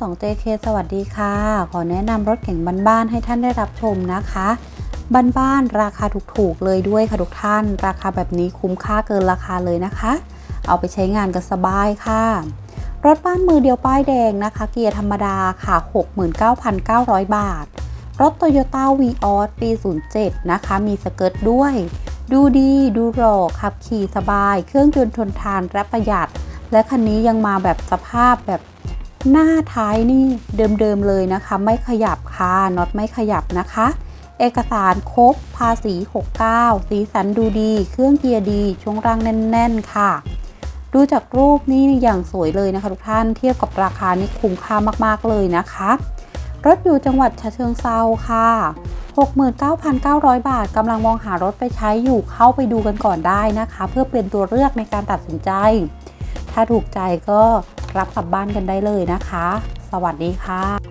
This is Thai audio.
2JK สวัสดีค่ะ ขอแนะนำรถเก๋งบ้านๆให้ท่านได้รับชมนะคะ บ้านๆราคาถูกๆเลยด้วยค่ะทุกท่าน ราคาแบบนี้คุ้มค่าเกินราคาเลยนะคะ เอาไปใช้งานกันสบายค่ะ รถบ้านมือเดียวป้ายแดงนะคะ เกียร์ธรรมดาค่ะ 69,900 บาท รถ Toyota v ีออสปี 07 นะคะ มีสเกิร์ตด้วย ดูดีดูหล่อขับขี่สบาย เครื่องยนต์ทนทานและประหยัด และคันนี้ยังมาแบบสภาพแบบ หน้าท้ายนี่เดิมๆเลยนะคะ ไม่ขยับค่ะน็อตไม่ขยับนะคะ เอกสารครบภาษี 69 สีสันดูดี เครื่องเกียร์ดี ช่วงร่างแน่น ๆ ค่ะ ดูจากรูปนี่อย่างสวยเลยนะคะทุกท่านเทียบกับราคานี่คุ้มค่ามากๆเลยนะคะ รถอยู่จังหวัดฉะเชิงเซาค่ะ 69,900 บาทกำลังมองหารถไปใช้อยู่เข้าไปดูกันก่อนได้นะคะ เพื่อเป็นตัวเลือกในการตัดสินใจ ถ้าถูกใจก็ รับกลับบ้านกันได้เลยนะคะ สวัสดีค่ะ